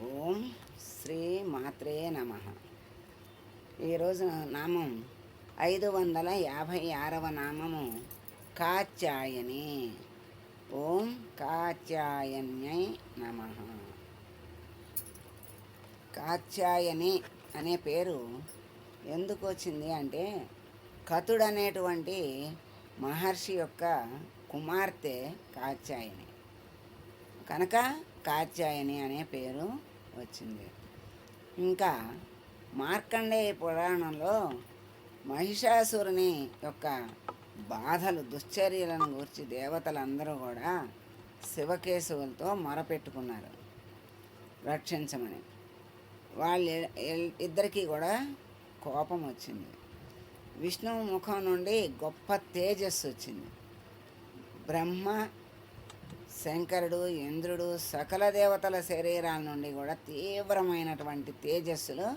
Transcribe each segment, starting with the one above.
ఓం శ్రీ మాత్రే నమ. ఈరోజు నామం ఐదు వందల యాభై ఆరవ నామము కాచాయని ఓం కాచాయన్యై నమ. కాచాయని అనే పేరు ఎందుకు వచ్చింది అంటే కతుడనేటువంటి మహర్షి యొక్క కుమార్తె కాచాయని కనుక కాచాయని అనే పేరు వచ్చింది. ఇంకా మార్కండేయ పురాణంలో మహిషాసురుని యొక్క బాధలు దుశ్చర్యలను గురించి దేవతలందరూ కూడా శివకేశవులతో మొరపెట్టుకున్నారు. రక్షించమని. వాళ్ళ ఇద్దరికీ కూడా కోపం వచ్చింది. విష్ణువు ముఖం నుండి గొప్ప తేజస్సు వచ్చింది. బ్రహ్మ శంకరుడు ఇంద్రుడు సకల దేవతల శరీరాల నుండి కూడా తీవ్రమైనటువంటి తేజస్సులు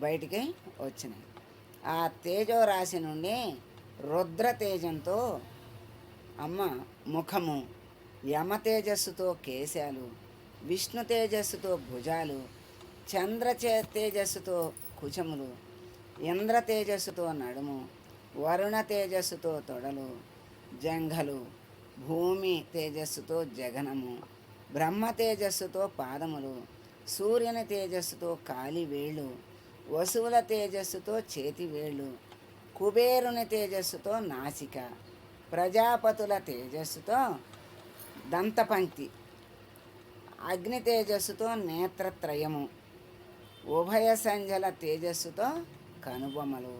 బయటికి వచ్చినాయి. ఆ తేజో రాశి నుండి రుద్ర తేజంతో అమ్మ ముఖము యమ తేజస్సుతో కేశాలు విష్ణు తేజస్సుతో భుజాలు చంద్ర తేజస్సుతో కుచములు ఇంద్ర తేజస్సుతో నడుము వరుణ తేజస్సుతో తొడలు జంఘలు భూమి తేజస్సుతో జగనము బ్రహ్మ తేజస్సుతో పాదములు సూర్యుని తేజస్సుతో కాలి వేళ్ళు వసువుల తేజస్సుతో చేతి వేళ్ళు కుబేరుని తేజస్సుతో నాసిక ప్రజాపతుల తేజస్సుతో దంతపంక్తి అగ్ని తేజస్సుతో నేత్రత్రయము ఉభయ సంజల తేజస్సుతో కనుబొమలు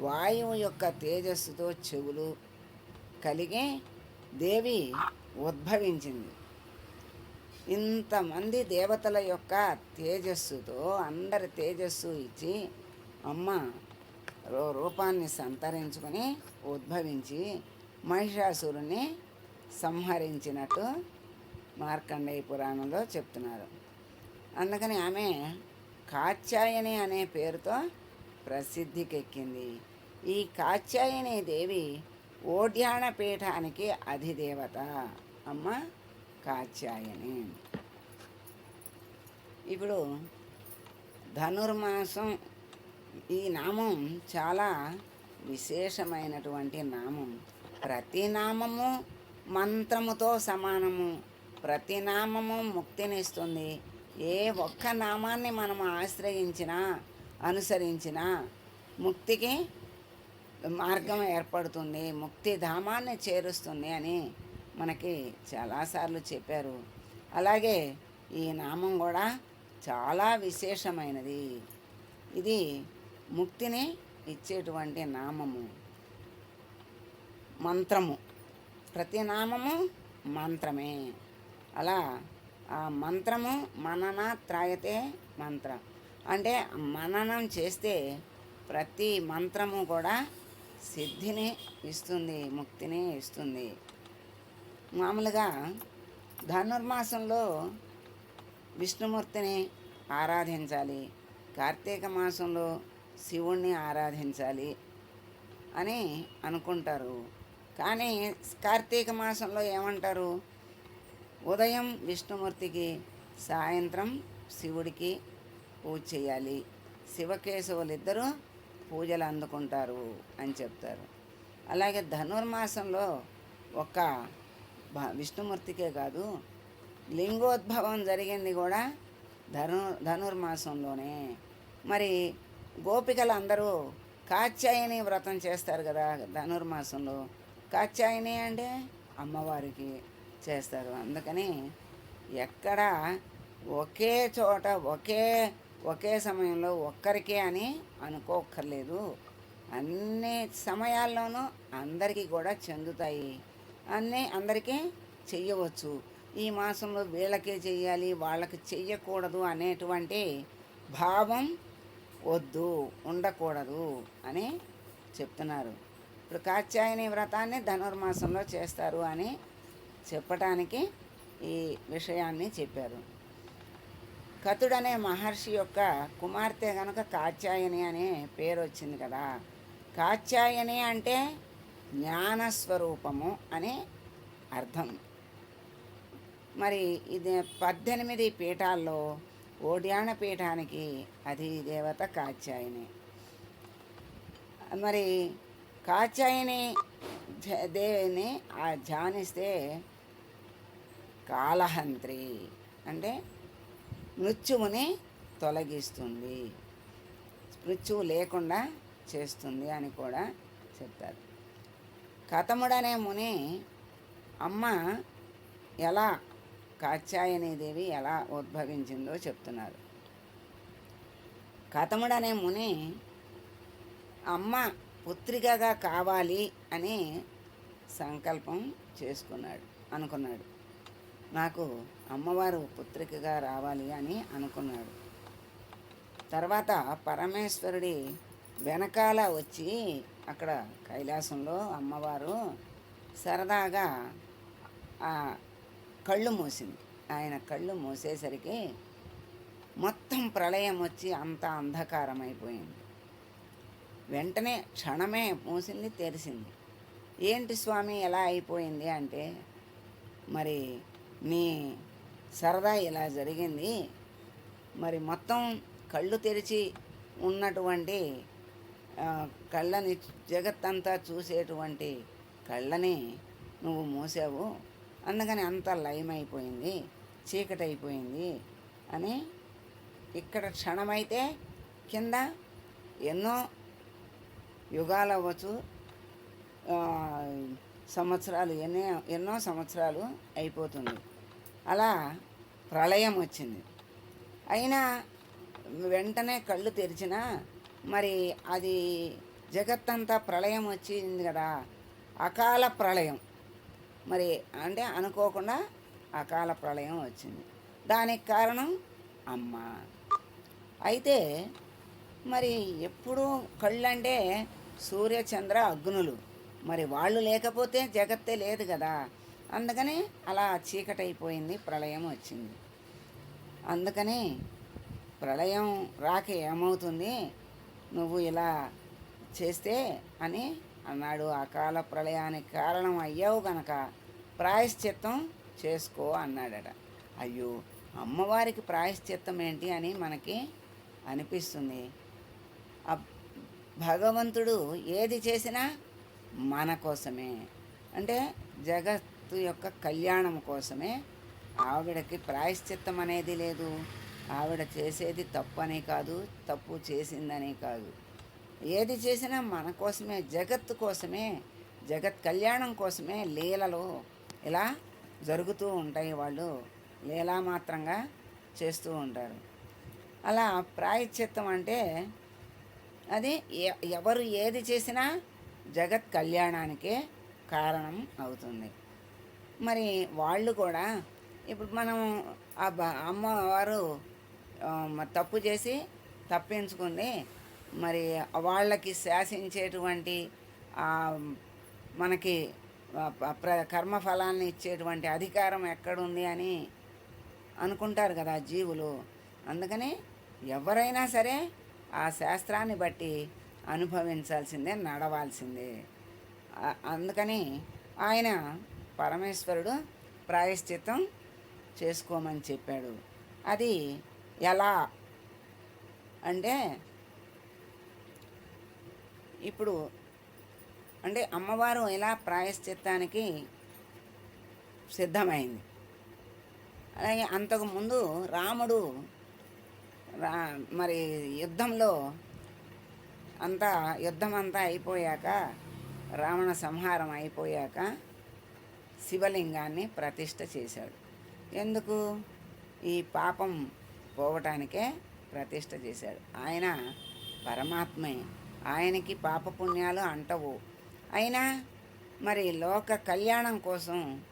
వాయువు యొక్క తేజస్సుతో చెవులు కలిగి దేవి ఉద్భవించింది. ఇంతమంది దేవతల యొక్క తేజస్సుతో అందరి తేజస్సు ఇచ్చి అమ్మ రూ- రూపాన్ని సంతరించుకొని ఉద్భవించి మహిషాసురుని సంహరించినట్టు మార్కండేయ పురాణంలో చెప్తున్నారు. అందుకని ఆమె కాత్యాయని అనే పేరుతో ప్రసిద్ధికెక్కింది. ఈ కాత్యాయని దేవి ఓడ్యాన పీఠానికి అధిదేవత. అమ్మ కాత్యాయని. ఇప్పుడు ధనుర్మాసం ఈ నామం చాలా విశేషమైనటువంటి నామం. ప్రతి నామము మంత్రముతో సమానము. ప్రతి నామము ముక్తినిస్తుంది. ఏ ఒక్క నామాన్ని మనం ఆశ్రయించినా అనుసరించినా ముక్తికి మార్గం ఏర్పడుతుంది ముక్తి ధామాన్ని చేరుస్తుంది అని మనకి చాలాసార్లు చెప్పారు. అలాగే ఈ నామం కూడా చాలా విశేషమైనది. ఇది ముక్తిని ఇచ్చేటువంటి నామము. మంత్రము. ప్రతి నామము మంత్రమే. అలా ఆ మంత్రము మనన త్రాయతే మంత్రం. అంటే మననం చేస్తే ప్రతి మంత్రము కూడా సిద్ధిని ఇస్తుంది ముక్తిని ఇస్తుంది. మామూలుగా ధనుర్మాసంలో విష్ణుమూర్తిని ఆరాధించాలి కార్తీక మాసంలో శివుణ్ణి ఆరాధించాలి అని అనుకుంటారు. కానీ కార్తీక మాసంలో ఏమంటారు? ఉదయం విష్ణుమూర్తికి సాయంత్రం శివుడికి పూజ చేయాలి. శివకేశవులిద్దరూ పూజలు అందుకుంటారు అని చెప్తారు. అలాగే ధనుర్మాసంలో ఒక భ- విష్ణుమూర్తికే కాదు లింగోద్భవం జరిగింది కూడా ధను ధనుర్మాసంలోనే. మరి గోపికలు అందరూ కాత్యాయని వ్రతం చేస్తారు కదా ధనుర్మాసంలో. కాత్యాయని అంటే అమ్మవారికి చేస్తారు. అందుకని ఎక్కడ ఒకే చోట ఒకే ఒకే సమయంలో ఒక్కరికే అని అనుకోక్కర్లేదు. అన్ని సమయాల్లోనూ అందరికీ కూడా చెందుతాయి. అన్నీ అందరికీ చెయ్యవచ్చు. ఈ మాసంలో వీళ్ళకే చెయ్యాలి వాళ్ళకి చెయ్యకూడదు అనేటువంటి భావం వద్దు ఉండకూడదు అని చెప్తున్నారు. ఇప్పుడు కాత్యాయని వ్రతాన్ని ధనుర్మాసంలో చేస్తారు అని చెప్పటానికి ఈ విషయాన్ని చెప్పారు. కతుడనే మహర్షి యొక్క కుమార్తె కనుక కాత్యాయని అనే పేరు వచ్చింది కదా. కాత్యాయని అంటే జ్ఞానస్వరూపము అని అర్థం. మరి ఇది పద్దెనిమిది పీఠాల్లో ఓడ్యాణ పీఠానికి అది దేవత కాత్యాయని. మరి కాత్యాయని జ- దేవిని ఆ ధ్యానిస్తే కాలహంత్రి అంటే మృత్యువుని తొలగిస్తుంది. మృత్యువు లేకుండా చేస్తుంది అని కూడా చెప్తారు. కథముడనే ముని అమ్మ ఎలా కాత్యాయని దేవి ఎలా ఉద్భవించిందో చెప్తున్నారు. కథముడనే ముని అమ్మ పుత్రికగా కావాలి అని సంకల్పం చేసుకున్నాడు అనుకున్నాడు. నాకు అమ్మవారు పుత్రికగా రావాలి అని అనుకున్నాడు. తర్వాత పరమేశ్వరుడి వెనకాల వచ్చి అక్కడ కైలాసంలో అమ్మవారు సరదాగా ఆ కళ్ళు మూసింది. ఆయన కళ్ళు మూసేసరికి మొత్తం ప్రళయం వచ్చి అంత అంధకారం అయిపోయింది వెంటనే క్షణమే మూసింది తెరిసింది. ఏంటి స్వామి ఎలా అయిపోయింది అంటే మరి నీ సరదా ఇలా జరిగింది. మరి మొత్తం కళ్ళు తెరిచి ఉన్నటువంటి కళ్ళని జగత్తంతా చూసేటువంటి కళ్ళని నువ్వు మూసావు. అందుకని అంత లయమైపోయింది చీకటైపోయింది అని ఇక్కడ క్షణమైతే కింద ఎన్నో యుగాలు అవ్వచ్చు సంవత్సరాలు ఎన్నో ఎన్నో సంవత్సరాలు అయిపోతుంది. అలా ప్రళయం వచ్చింది. అయినా వెంటనే కళ్ళు తెరిచినా మరి అది జగత్తంతా ప్రళయం వచ్చింది కదా అకాల ప్రళయం. మరి అంటే అనుకోకుండా అకాల ప్రళయం వచ్చింది. దానికి కారణం అమ్మ. అయితే మరి ఎప్పుడూ కళ్ళంటే సూర్య చంద్ర అగ్నులు. మరి వాళ్ళు లేకపోతే జగత్తే లేదు కదా. అందుకని అలా చీకటైపోయింది ప్రళయం వచ్చింది. అందుకని ప్రళయం రాక ఏమవుతుంది? నువ్వు ఇలా చేస్తే అని అన్నాడు. అకాల ప్రళయానికి కారణం అయ్యావు గనక ప్రాయశ్చిత్తం చేసుకో అన్నాడట. అయ్యో అమ్మవారికి ప్రాయశ్చిత్తం ఏంటి అని మనకి అనిపిస్తుంది. భగవంతుడు ఏది చేసినా మన కోసమే. అంటే జగత్తు యొక్క కళ్యాణం కోసమే ఆవిడకి ప్రాయశ్చిత్తం అనేది లేదు. ఆవిడ చేసేది తప్పు అని కాదు తప్పు చేసిందని కాదు. ఏది చేసినా మన కోసమే జగత్తు కోసమే జగత్ కళ్యాణం కోసమే లీలలు ఇలా జరుగుతూ ఉంటాయి వాళ్ళు. లీలా మాత్రంగా చేస్తూ ఉంటారు. అలా ప్రాయశ్చిత్తం అంటే అది ఎ- ఎవరు ఏది చేసినా జగత్ కళ్యాణానికే కారణం అవుతుంది. మరి వాళ్ళు కూడా ఇప్పుడు మనం ఆ బ- అమ్మవారు తప్పు చేసి తప్పించుకుంది మరి వాళ్ళకి శాసించేటువంటి మనకి ప్ర కర్మఫలాన్ని ఇచ్చేటువంటి అధికారం ఎక్కడుంది అని అనుకుంటారు కదా జీవులు. అందుకని ఎవరైనా సరే ఆ శాస్త్రాన్ని బట్టి అనుభవించాల్సిందే నడవాల్సిందే. అందుకని ఆయన పరమేశ్వరుడు ప్రాయశ్చిత్తం చేసుకోమని చెప్పాడు. అది ఎలా అంటే ఇప్పుడు అంటే అమ్మవారు ఎలా ప్రాయశ్చిత్తానికి సిద్ధమైంది. అలాగే అంతకుముందు రాముడు రా మరి యుద్ధంలో అంతా యుద్ధం అంతా అయిపోయాక రావణ సంహారం అయిపోయాక శివలింగాన్ని ప్రతిష్ట చేశాడు. ఎందుకు? ఈ పాపం పోవటానికే ప్రతిష్ట చేశాడు. ఆయన పరమాత్మే. ఆయనకి పాపపుణ్యాలు అంటవు. అయినా మరి లోక కళ్యాణం కోసం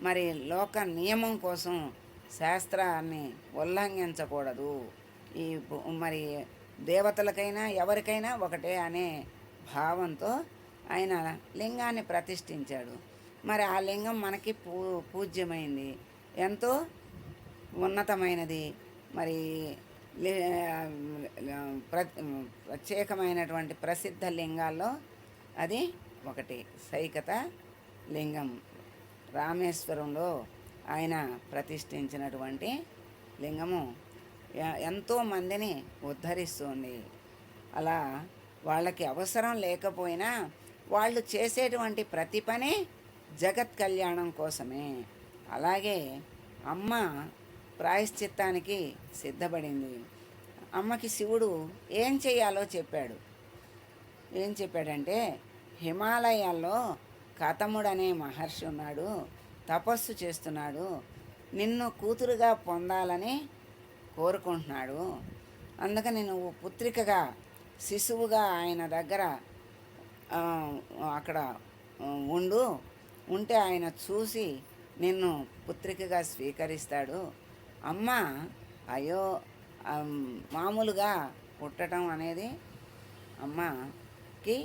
మరి లోక నియమం కోసం శాస్త్రాన్ని ఉల్లంఘించకూడదు. ఈ మరి దేవతలకైనా ఎవరికైనా ఒకటే అనే భావంతో ఆయన లింగాన్ని ప్రతిష్ఠించాడు. మరి ఆ లింగం మనకి పూ పూజ్యమైంది. ఎంతో ఉన్నతమైనది. మరి ప్రత్యేకమైనటువంటి ప్రసిద్ధ లింగాల్లో అది ఒకటి. సైకత లింగం. రామేశ్వరంలో ఆయన ప్రతిష్ఠించినటువంటి లింగము. ఎంతోమందిని ఎంతో మందిని ఉద్ధరిస్తుంది. అలా వాళ్ళకి అవసరం లేకపోయినా వాళ్ళు చేసేటువంటి ప్రతి పని జగత్ కళ్యాణం కోసమే. అలాగే అమ్మ ప్రాయశ్చిత్తానికి సిద్ధపడింది. అమ్మకి శివుడు ఏం చేయాలో చెప్పాడు. ఏం చెప్పాడంటే హిమాలయాల్లో కతముడనే మహర్షి ఉన్నాడు తపస్సు చేస్తున్నాడు నిన్ను కూతురుగా పొందాలని కోరుకుంటున్నాడు. అందుకని నువ్వు పుత్రికగా శిశువుగా ఆయన దగ్గర అక్కడ ఉండు. ఉంటే ఆయన చూసి నిన్ను పుత్రికగా స్వీకరిస్తాడు. అమ్మ అయ్యో మామూలుగా పుట్టడం అనేది అమ్మకి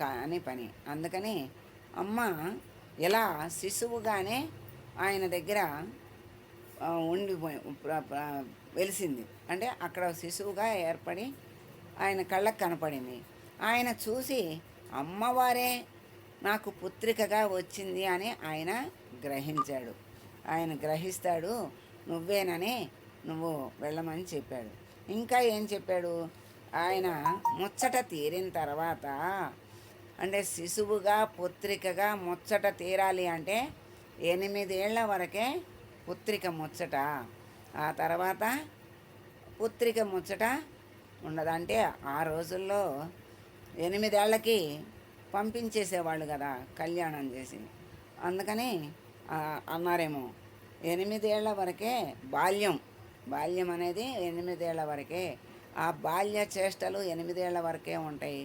కాని పని. అందుకని అమ్మ ఇలా శిశువుగానే ఆయన దగ్గర ఉండిపోయి వెలిసింది. అంటే అక్కడ శిశువుగా ఏర్పడి ఆయన కళ్ళకు కనపడింది. ఆయన చూసి అమ్మవారే నాకు పుత్రికగా వచ్చింది అని ఆయన గ్రహించాడు. ఆయన గ్రహిస్తాడు నువ్వేనని నువ్వు వెళ్ళమని చెప్పాడు. ఇంకా ఏం చెప్పాడు? ఆయన ముచ్చట తీరిన తర్వాత అంటే శిశువుగా పుత్రికగా ముచ్చట తీరాలి అంటే ఎనిమిదేళ్ళ వరకే పుత్రిక ముచ్చట. ఆ తర్వాత పుత్రిక ముచ్చట ఉండదు అంటే ఆ రోజుల్లో ఎనిమిదేళ్ళకి పంపించేసేవాళ్ళు కదా కళ్యాణం చేసి. అందుకని అన్నారేమో ఎనిమిదేళ్ళ వరకే బాల్యం. బాల్యం అనేది ఎనిమిదేళ్ళ వరకే. ఆ బాల్య చేష్టలు ఎనిమిదేళ్ళ వరకే ఉంటాయి.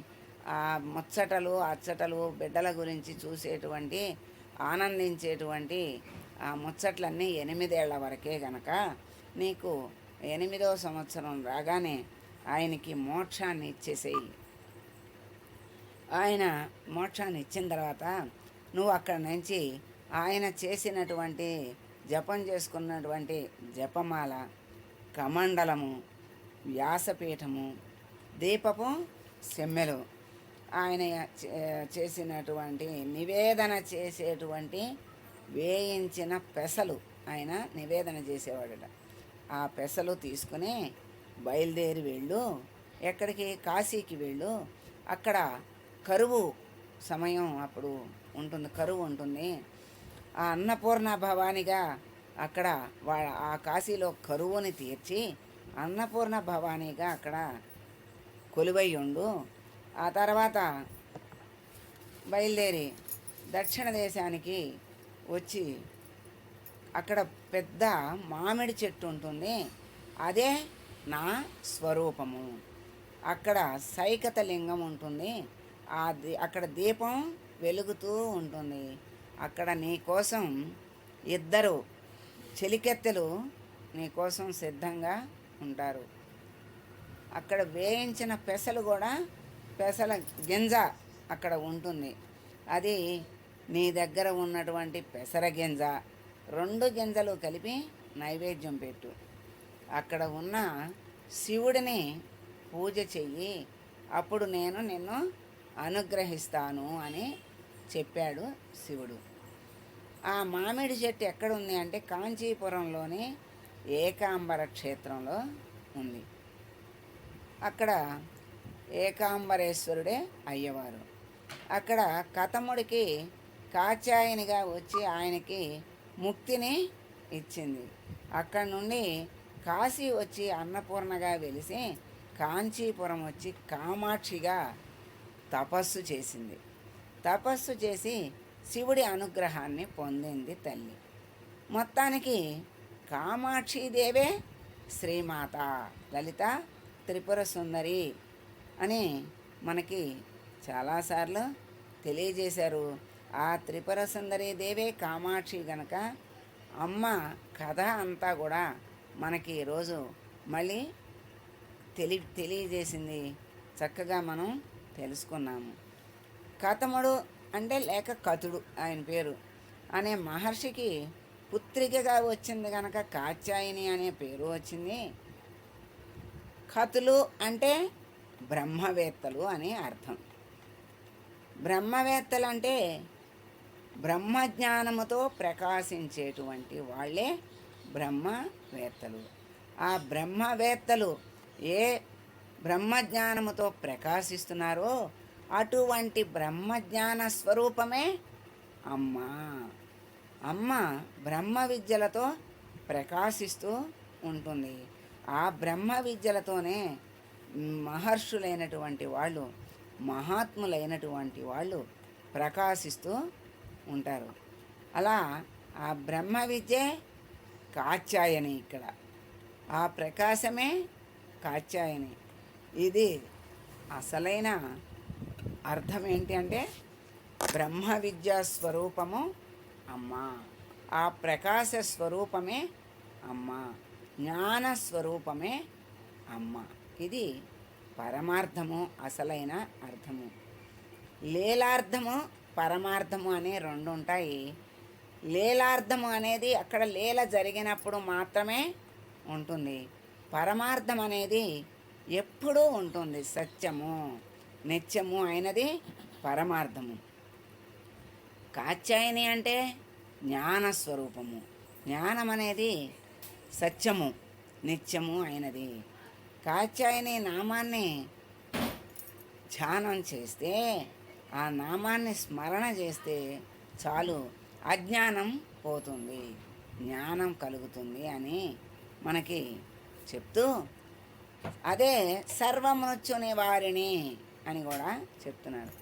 ఆ ముచ్చటలు అచ్చటలు బిడ్డల గురించి చూసేటువంటి ఆనందించేటువంటి ఆ ముచ్చట్లన్నీ ఎనిమిదేళ్ళ వరకే గనక నీకు ఎనిమిదవ సంవత్సరం రాగానే ఆయనకి మోక్షాన్ని ఇచ్చేసేయి. ఆయన మోక్షాన్ని ఇచ్చిన తర్వాత నువ్వు అక్కడ నుంచి ఆయన చేసినటువంటి జపం చేసుకున్నటువంటి జపమాల కమండలము వ్యాసపీఠము దీపపు సెమ్మెలు ఆయన చేసినటువంటి నివేదన చేసేటువంటి వేయించిన పెసలు ఆయన నివేదన చేసేవాడట. ఆ పెసలు తీసుకుని బయలుదేరి వెళ్ళు. ఎక్కడికి? కాశీకి వెళ్ళు. అక్కడ కరువు సమయం అప్పుడు ఉంటుంది కరువు ఉంటుంది. ఆ అన్నపూర్ణ భవానిగా అక్కడ వా ఆ కాశీలో కరువుని తీర్చి అన్నపూర్ణ భవానిగా అక్కడ కొలువై ఉండు. ఆ తర్వాత బయలుదేరి దక్షిణ దేశానికి వచ్చి అక్కడ పెద్ద మామిడి చెట్టు ఉంటుంది. అదే నా స్వరూపము. అక్కడ సైకత లింగం ఉంటుంది. ఆ దీ అక్కడ దీపం వెలుగుతూ ఉంటుంది. అక్కడ నీ కోసం ఇద్దరు చెలికెత్తెలు నీ కోసం సిద్ధంగా ఉంటారు. అక్కడ వేయించిన పెసలు కూడా పెసల గింజ అక్కడ ఉంటుంది. అది నీ దగ్గర ఉన్నటువంటి పెసర గింజ. రెండు గింజలు కలిపి నైవేద్యం పెట్టు. అక్కడ ఉన్న శివుడిని పూజ చెయ్యి. అప్పుడు నేను నిన్ను అనుగ్రహిస్తాను అని చెప్పాడు శివుడు. ఆ మామిడి చెట్టు ఎక్కడుంది అంటే కాంచీపురంలోని ఏకాంబర క్షేత్రంలో ఉంది. అక్కడ ఏకాంబరేశ్వరుడే అయ్యవారు. అక్కడ కథముడికి కాచాయనిగా వచ్చి ఆయనకి ముక్తిని ఇచ్చింది. అక్కడ నుండి కాశీ వచ్చి అన్నపూర్ణగా వెలిసి కాంచీపురం వచ్చి కామాక్షిగా తపస్సు చేసింది. తపస్సు చేసి శివుడి అనుగ్రహాన్ని పొందింది తల్లి. మొత్తానికి కామాక్షిదేవే శ్రీమాత లలిత త్రిపుర సుందరి అని మనకి చాలాసార్లు తెలియజేశారు. ఆ త్రిపుర సుందరి దేవే కామాక్షి గనక అమ్మ కథ అంతా కూడా మనకి ఈరోజు మళ్ళీ తెలి తెలియజేసింది. చక్కగా మనం తెలుసుకున్నాము. కథముడు అంటే లేక కథుడు ఆయన పేరు అనే మహర్షికి పుత్రికగా వచ్చింది కనుక కాత్యాయని అనే పేరు వచ్చింది. కథులు అంటే బ్రహ్మవేత్తలు అని అర్థం. బ్రహ్మవేత్తలు అంటే బ్రహ్మజ్ఞానముతో ప్రకాశించేటువంటి వాళ్ళే బ్రహ్మవేత్తలు. ఆ బ్రహ్మవేత్తలు ఏ బ్రహ్మజ్ఞానముతో ప్రకాశిస్తున్నారో అటువంటి బ్రహ్మజ్ఞాన స్వరూపమే అమ్మ. అమ్మ బ్రహ్మ విద్యలతో ప్రకాశిస్తూ ఉంటుంది. ఆ బ్రహ్మ విద్యలతోనే మహర్షులైనటువంటి వాళ్ళు మహాత్ములైనటువంటి వాళ్ళు ప్రకాశిస్తూ ఉంటారు. అలా ఆ బ్రహ్మ విద్యే కాచాయని ఇక్కడ. ఆ ప్రకాశమే కాచాయని ఇది అసలైన అర్థం ఏంటి అంటే బ్రహ్మ విద్యా స్వరూపము అమ్మ. ఆ ప్రకాశ స్వరూపమే అమ్మ. జ్ఞాన స్వరూపమే అమ్మ. ఇది పరమార్థము అసలైన అర్థము. లీలార్థము పరమార్థము అనే రెండు ఉంటాయి లీలార్థము అనేది అక్కడ లీల జరిగినప్పుడు మాత్రమే ఉంటుంది. పరమార్థం అనేది ఎప్పుడూ ఉంటుంది. సత్యము నిత్యము అయినది పరమార్థము. కాత్యాయని అంటే జ్ఞాన స్వరూపము జ్ఞానం అనేది సత్యము నిత్యము అయినది. కాత్యాయని నామాన్ని ధ్యానం చేస్తే ఆ నామాన్ని స్మరణ చేస్తే చాలు అజ్ఞానం పోతుంది జ్ఞానం కలుగుతుంది అని మనకి చెప్తూ అదే సర్వమృత్యు నివారిణి అని కూడా చెప్తున్నారు.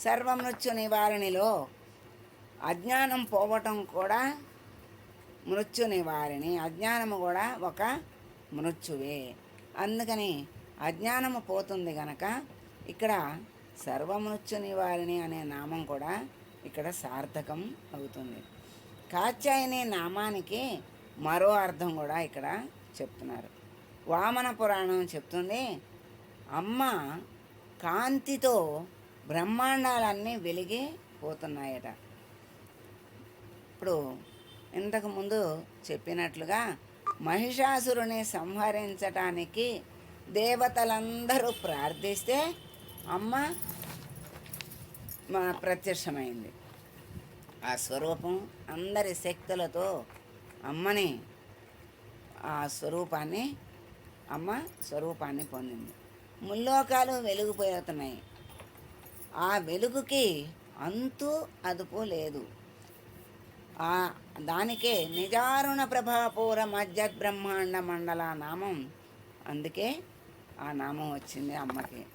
సర్వమృత్యు నివారిణిలో అజ్ఞానం పోవటం కూడా మృత్యు నివారిణి అజ్ఞానము కూడా ఒక మృత్యువే. అందుకని అజ్ఞానము పోతుంది గనక ఇక్కడ సర్వమృత్యు నివారిణి అనే నామం కూడా ఇక్కడ సార్థకం అవుతుంది. కాత్యాయని నామానికి మరో అర్థం కూడా ఇక్కడ చెప్తున్నారు. వామన పురాణం చెప్తుంది అమ్మ కాంతితో బ్రహ్మాండాలన్నీ వెలిగి పోతున్నాయట. ఇప్పుడు ఇంతకుముందు చెప్పినట్లుగా మహిషాసురుని సంహరించటానికి దేవతలందరూ ప్రార్థిస్తే అమ్మ మా ప్రత్యక్షమైంది. ఆ స్వరూపం అందరి శక్తులతో అమ్మని ఆ స్వరూపాన్ని అమ్మ స్వరూపాన్ని పొందింది. ముల్లోకాలు వెలిగిపోతున్నాయి. ఆ వెలుగుకి అంతు అదుపు లేదు. ఆ దానికే నిజారుణ ప్రభాపూర మధ్యత్ బ్రహ్మాండ మండల నామం. అందుకే ఆ నామం వచ్చింది అమ్మకి.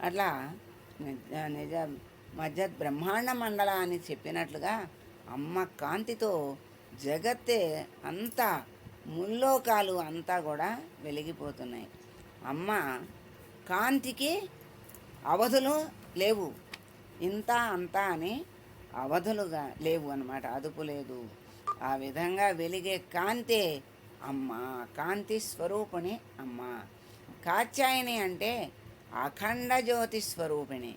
అట్లా నిజ నిజ మధ్యత్ బ్రహ్మాండ మండల అని చెప్పినట్లుగా అమ్మ కాంతితో జగత్తే అంతా ముల్లోకాలు అంతా కూడా వెలిగిపోతున్నాయి. అమ్మ కాంతికి అవధులు లేవు. ఇంత అంతా అని అవధులుగా లేవు అనమాట అదుపు లేదు. ఆ విధంగా వెలిగే కాంతే అమ్మ కాంతి స్వరూపిణి అమ్మ. కాత్యాయని అంటే అఖండ జ్యోతి స్వరూపిణి.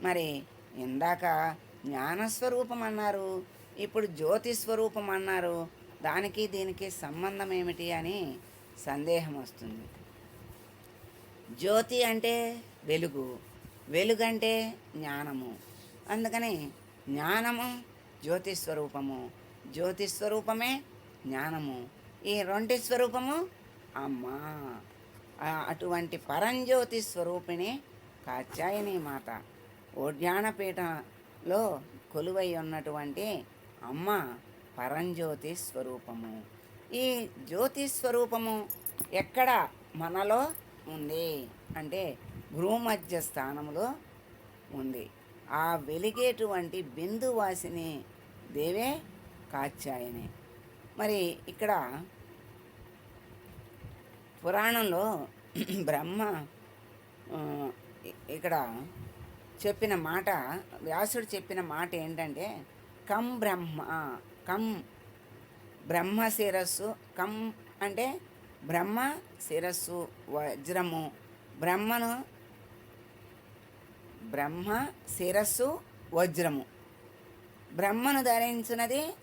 మరి ఇందాక జ్ఞానస్వరూపం అన్నారు ఇప్పుడు జ్యోతిస్వరూపం అన్నారు దానికి దీనికి సంబంధం ఏమిటి అని సందేహం వస్తుంది. జ్యోతి అంటే వెలుగు వెలుగు అంటే జ్ఞానము. అందుకని జ్ఞానము జ్యోతిస్వరూపము జ్యోతిస్వరూపమే స్వరూపమే జ్ఞానము. ఈ రెంటి స్వరూపము అమ్మా. అటువంటి పరంజ్యోతి స్వరూపిణి కాచాయని మాత. ఓడ్యానపీఠలో కొలువై ఉన్నటువంటి అమ్మ పరంజ్యోతి స్వరూపము. ఈ జ్యోతి స్వరూపము ఎక్కడ మనలో ఉంది? అంటే భూమధ్య స్థానంలో ఉంది. ఆ వెలిగేటువంటి బిందువాసిని దేవే కాచాయని మరి ఇక్కడ పురాణంలో బ్రహ్మ ఇక్కడ చెప్పిన మాట వ్యాసుడు చెప్పిన మాట ఏంటంటే కం బ్రహ్మ కం బ్రహ్మ శిరస్సు కం అంటే బ్రహ్మ శిరస్సు వజ్రము. బ్రహ్మను బ్రహ్మ శిరస్సు వజ్రము. బ్రహ్మను ధరించినది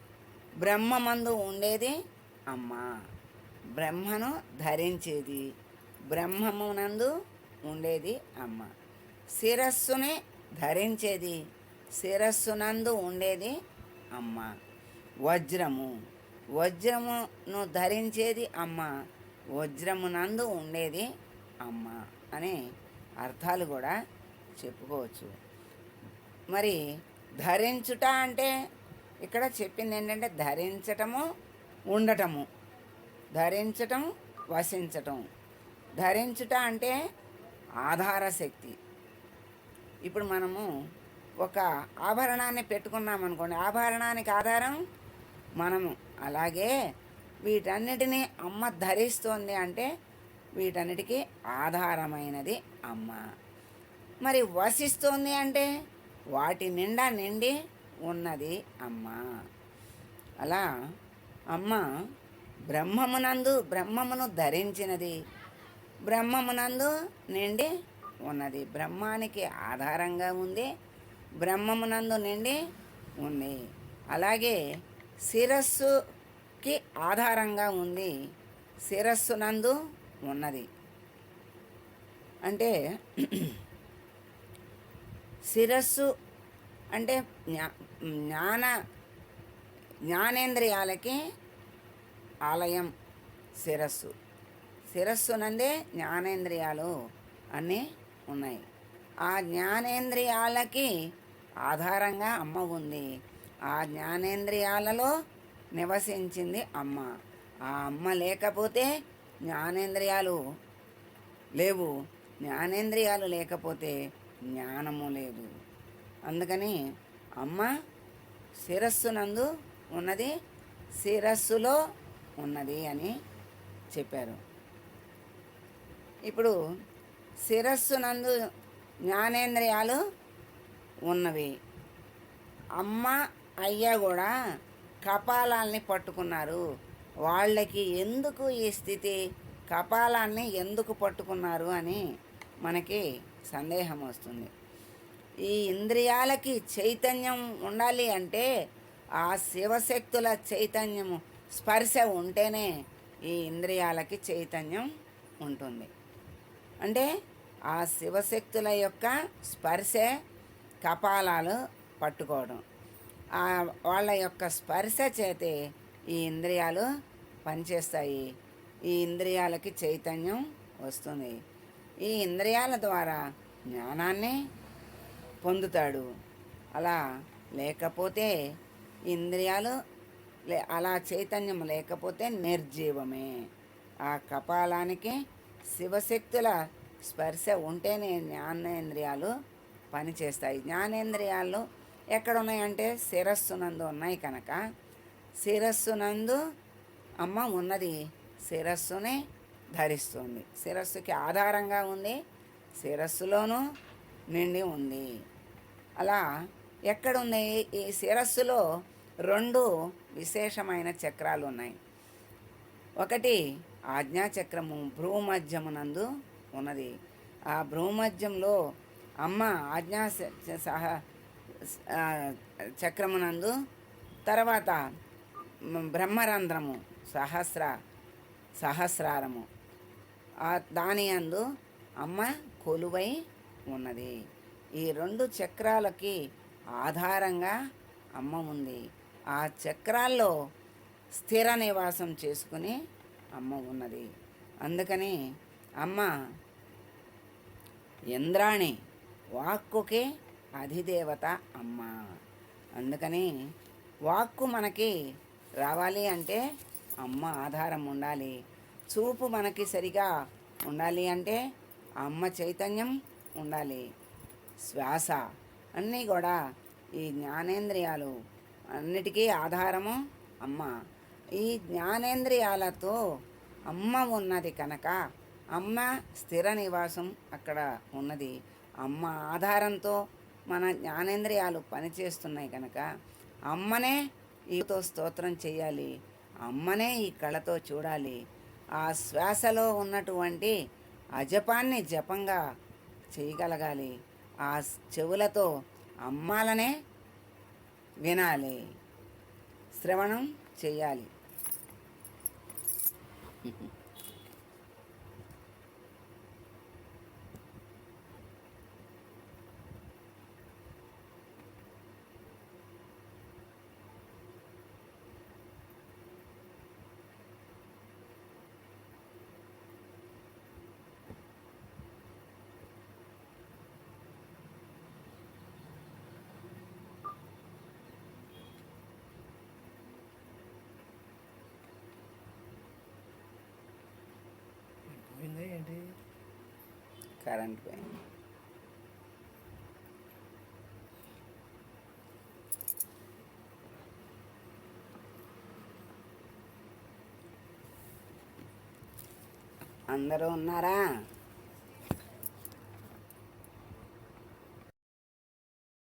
బ్రహ్మమందు ఉండేది అమ్మ. బ్రహ్మను ధరించేది బ్రహ్మమునందు ఉండేది అమ్మ. శిరస్సుని ధరించేది శిరస్సునందు ఉండేది అమ్మ. వజ్రము. వజ్రమును ధరించేది అమ్మ. వజ్రమునందు ఉండేది అమ్మ అనే అర్థాలు కూడా చెప్పుకోవచ్చు. మరి ధరించుట అంటే ఇక్కడ చెప్పింది ఏంటంటే ధరించటము ఉండటము. ధరించటం వసించటం. ధరించుట అంటే ఆధార శక్తి ఇప్పుడు మనము ఒక ఆభరణాన్ని పెట్టుకున్నాం అనుకోండి. ఆభరణానికి ఆధారం మనము. అలాగే వీటన్నిటినీ అమ్మ ధరిస్తోంది అంటే వీటన్నిటికీ ఆధారమైనది అమ్మ. మరి వసిస్తోంది అంటే వాటి నిండా నిండి ఉన్నది అమ్మ. అలా అమ్మ బ్రహ్మమునందు బ్రహ్మమును ధరించినది. బ్రహ్మమునందు నిండి ఉన్నది. బ్రహ్మానికి ఆధారంగా ఉంది బ్రహ్మమునందు నిండి ఉంది. అలాగే శిరస్సుకి ఆధారంగా ఉంది శిరస్సునందు ఉన్నది. అంటే శిరస్సు అంటే జ్ఞా- జ్ఞాన జ్ఞానేంద్రియాలకి ఆలయం శిరస్సు. శిరస్సు నందే జ్ఞానేంద్రియాలు అని ఉన్నాయి. ఆ జ్ఞానేంద్రియాలకి ఆధారంగా అమ్మ ఉంది. ఆ జ్ఞానేంద్రియాలలో నివసించింది అమ్మ. ఆ అమ్మ లేకపోతే జ్ఞానేంద్రియాలు లేవు. జ్ఞానేంద్రియాలు లేకపోతే జ్ఞానము లేదు. అందుకని అమ్మ శిరస్సునందు ఉన్నది శిరస్సులో ఉన్నది అని చెప్పారు. ఇప్పుడు శిరస్సునందు జ్ఞానేంద్రియాలు ఉన్నవి. అమ్మ అయ్య కూడా కపాలాల్ని పట్టుకున్నారు. వాళ్ళకి ఎందుకు ఈ స్థితి? కపాలాన్ని ఎందుకు పట్టుకున్నారు అని మనకి సందేహం వస్తుంది. ఈ ఇంద్రియాలకి చైతన్యం ఉండాలి అంటే ఆ శివశక్తుల చైతన్యము స్పర్శ ఉంటేనే ఈ ఇంద్రియాలకి చైతన్యం ఉంటుంది. అంటే ఆ శివశక్తుల యొక్క స్పర్శే కపాలాలు పట్టుకోవడం. వాళ్ళ యొక్క స్పర్శ చేతే ఈ ఇంద్రియాలు పనిచేస్తాయి. ఈ ఇంద్రియాలకి చైతన్యం వస్తుంది. ఈ ఇంద్రియాల ద్వారా జ్ఞానాన్ని పొందుతాడు. అలా లేకపోతే ఇంద్రియాలు లే అలా చైతన్యం లేకపోతే నిర్జీవమే. ఆ కపాలానికి శివశక్తుల స్పర్శ ఉంటేనే జ్ఞానేంద్రియాలు పనిచేస్తాయి. జ్ఞానేంద్రియాలు ఎక్కడ ఉన్నాయంటే శిరస్సునందు ఉన్నాయి కనుక. శిరస్సునందు అమ్మ ఉన్నది. శిరస్సుని ధరిస్తుంది. శిరస్సుకి ఆధారంగా ఉంది. శిరస్సులోనూ నిండి ఉంది. అలా ఎక్కడుంది ఈ శిరస్సులో రెండు విశేషమైన చక్రాలు ఉన్నాయి. ఒకటి ఆజ్ఞాచక్రము భ్రూమధ్యమునందు ఉన్నది. ఆ భ్రూమధ్యంలో అమ్మ ఆజ్ఞా సహ చక్రమునందు తర్వాత బ్రహ్మరంధ్రము సహస్ర సహస్రారము. దాని అందు అమ్మ కొలువై ఉన్నది. ఈ రెండు చక్రాలకి ఆధారంగా అమ్మ ఉంది. ఆ చక్రాల్లో స్థిర నివాసం చేసుకుని అమ్మ ఉన్నది. అందుకని అమ్మ ఇంద్రాణి వాక్కుకి అధిదేవత అమ్మ. అందుకని వాక్కు మనకి రావాలి అంటే అమ్మ ఆధారం ఉండాలి. చూపు మనకి సరిగా ఉండాలి అంటే అమ్మ చైతన్యం ఉండాలి. శ్వాస అన్నీ కూడా ఈ జ్ఞానేంద్రియాలు అన్నిటికీ ఆధారము అమ్మ. ఈ జ్ఞానేంద్రియాలతో అమ్మ ఉన్నది కనుక అమ్మ స్థిర నివాసం అక్కడ ఉన్నది. అమ్మ ఆధారంతో మన జ్ఞానేంద్రియాలు పనిచేస్తున్నాయి కనుక అమ్మనే ఈతో స్తోత్రం చేయాలి. అమ్మనే ఈ కళతో చూడాలి. ఆ శ్వాసలో ఉన్నటువంటి అజపాన్ని జపంగా చేయగలగాలి. ఆ చెవులతో అమ్మాలనే వినాలి. శ్రవణం చేయాలి. Mm-hmm. కరెంట్ పోయింది. అందరూ ఉన్నారా?